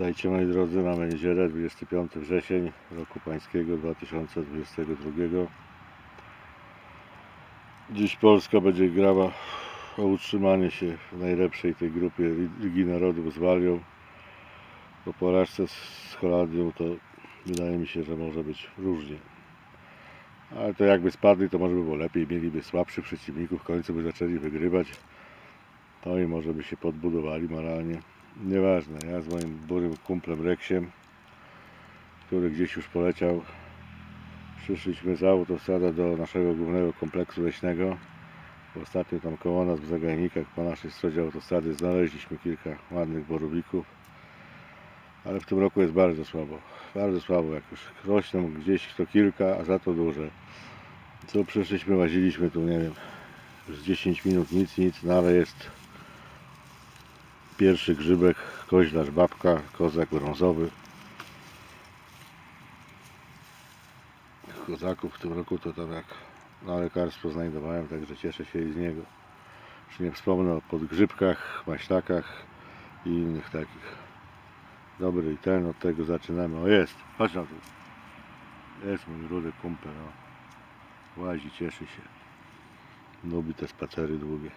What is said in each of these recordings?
Witajcie moi drodzy, mamy niedzielę 25 wrzesień roku pańskiego 2022 Dziś Polska będzie grała o utrzymanie się w najlepszej tej grupie Ligi Narodów z Walią. Po porażce z Holandią to wydaje mi się, że może być różnie. Ale to jakby spadli to może by było lepiej, mieliby słabszych przeciwników, w końcu by zaczęli wygrywać. To i może by się podbudowali moralnie Nieważne, ja z moim burym kumplem Reksiem, który gdzieś już poleciał, przyszliśmy z autostrada do naszego głównego kompleksu leśnego. Ostatnio tam koło nas w zagajnikach po naszej stronie autostrady znaleźliśmy kilka ładnych borowików. Ale w tym roku jest bardzo słabo. Bardzo słabo, jak już rośną gdzieś to kilka, a za to duże. Co przyszliśmy, łaziliśmy tu, nie wiem, z 10 minut nic, nic, no ale jest Pierwszy grzybek, koźlarz babka, kozak brązowy. Kozaków w tym roku to tam jak na lekarstwo znajdowałem, także cieszę się i z niego. Już nie wspomnę o podgrzybkach, maślakach i innych takich. Dobry i ten, od tego zaczynamy. O jest, chodź na tu. Jest mój rudy kumpel, no. Łazi, cieszy się. Lubi te spacery długie.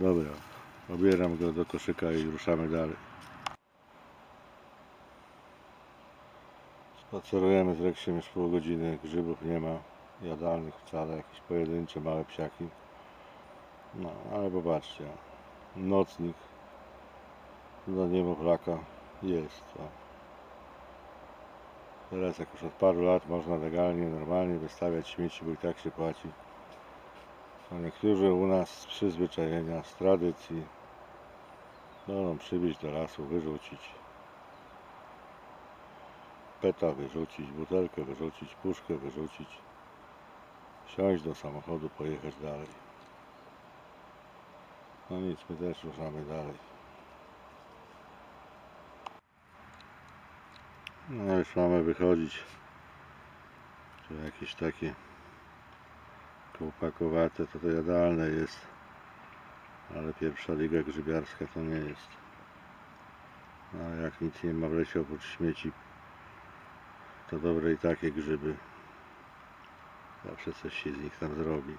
Dobra, Obieram go do koszyka i ruszamy dalej. Spacerujemy z Reksiem już pół godziny. Grzybów nie ma. Jadalnych wcale. Jakieś pojedyncze małe psiaki. No, ale popatrzcie. Nocnik dla niemowlaka jest. O. Teraz jak już od paru lat można legalnie, normalnie wystawiać śmieci, bo i tak się płaci. A niektórzy u nas z przyzwyczajenia, z tradycji będą przybyć do lasu, wyrzucić peta wyrzucić, butelkę wyrzucić, puszkę wyrzucić, wsiąść do samochodu, pojechać dalej. No nic, my też ruszamy dalej. No już mamy wychodzić. Tu jakieś takie kołpakowate, to to jadalne jest. Ale pierwsza liga grzybiarska to nie jest. A jak nic nie ma w lesie oprócz śmieci, to dobre i takie grzyby. Zawsze coś się z nich tam zrobi.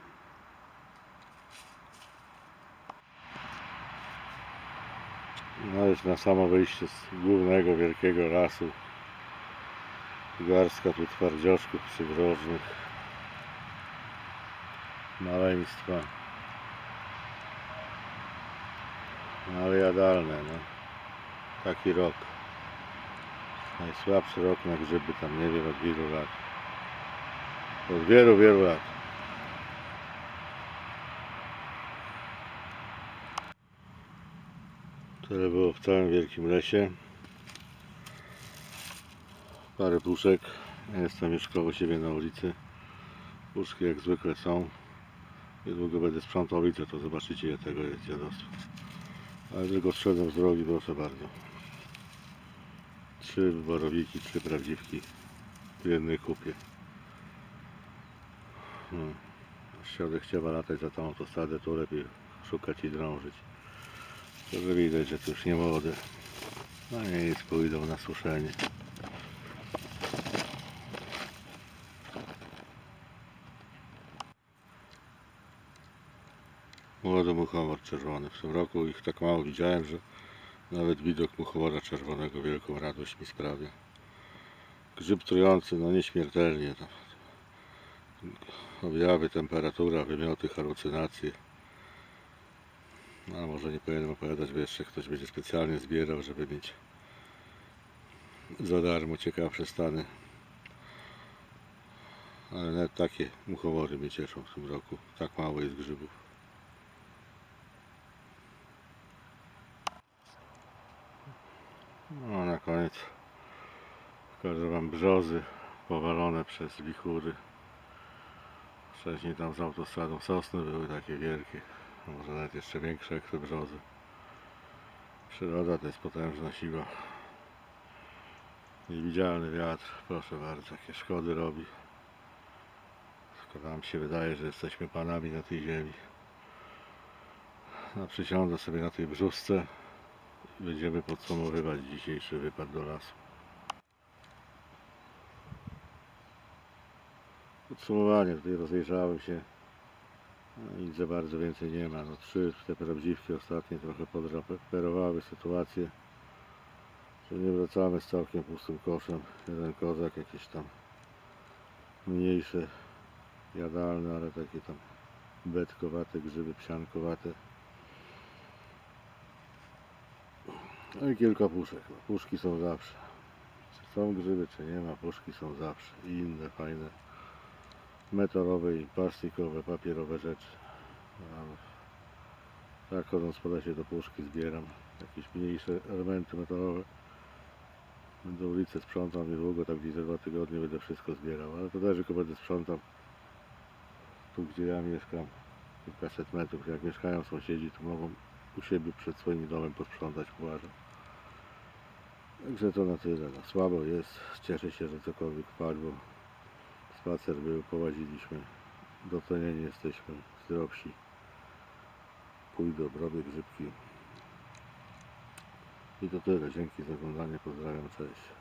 No jest na samo wyjście z głównego wielkiego lasu. Garstka tu twardzioszków przydrożnych. Maleństwa. No ale jadalne, no. Taki rok. Najsłabszy rok na grzyby tam, nie wiem, od wielu lat. Od wielu, wielu lat. Tyle było w całym wielkim lesie. Parę puszek. Ja jestem już koło siebie na ulicy. Puszki jak zwykle są. Niedługo będę sprzątał ulicę, to zobaczycie ile tego jest dziadostwo. Ale tylko zszedłem z drogi, proszę bardzo. Trzy borowiki, trzy prawdziwki w jednej kupie. Hmm. Środek chciała latać za tą autostradę, to lepiej szukać i drążyć. To widać, że to już nie młode. No nie nic, pójdą na suszenie. Młody muchomor czerwony. W tym roku ich tak mało widziałem, że nawet widok muchomora czerwonego wielką radość mi sprawia. Grzyb trujący, no nieśmiertelnie. To. Objawy, temperatura, wymioty, halucynacje. No, może nie powinienem opowiadać, bo jeszcze ktoś będzie specjalnie zbierał, żeby mieć za darmo ciekawsze stany. Ale nawet takie muchomory mnie cieszą w tym roku. Tak mało jest grzybów. No na koniec pokażę Wam brzozy powalone przez wichury. Wcześniej tam z autostradą sosny były takie wielkie, może nawet jeszcze większe jak te brzozy. Przyroda to jest potężna siła. Niewidzialny wiatr, proszę bardzo, jakie szkody robi. Tylko nam się wydaje, że jesteśmy panami na tej ziemi. No, przysiądę sobie na tej brzuszce będziemy podsumowywać dzisiejszy wypad do lasu. Podsumowanie, tutaj rozejrzałem się. No, nic za bardzo więcej nie ma. No, trzy te prawdziwki ostatnie trochę podraperowały sytuację. Że nie wracamy z całkiem pustym koszem. Jeden kozak, jakieś tam mniejsze, jadalne, ale takie tam betkowate, grzyby psiankowate. No i kilka puszek. No, puszki są zawsze. Czy są grzyby, czy nie ma, puszki są zawsze. I inne fajne metalowe i plastikowe, papierowe rzeczy. Tak chodząc po lesie do puszki zbieram jakieś mniejsze elementy metalowe. Będę ulicę sprzątał niedługo, tak gdzieś za dwa tygodnie będę wszystko zbierał, ale to też tylko będę sprzątał tu gdzie ja mieszkam, kilkaset metrów, jak mieszkają sąsiedzi, to mogą u siebie przed swoim domem posprzątać, uważam. Także to na tyle. No, słabo jest, cieszę się, że cokolwiek padło. Spacer był, połaziliśmy, docenieni jesteśmy, zdrowsi. Pójdę, robię grzybki. I to tyle. Dzięki za oglądanie. Pozdrawiam. Cześć.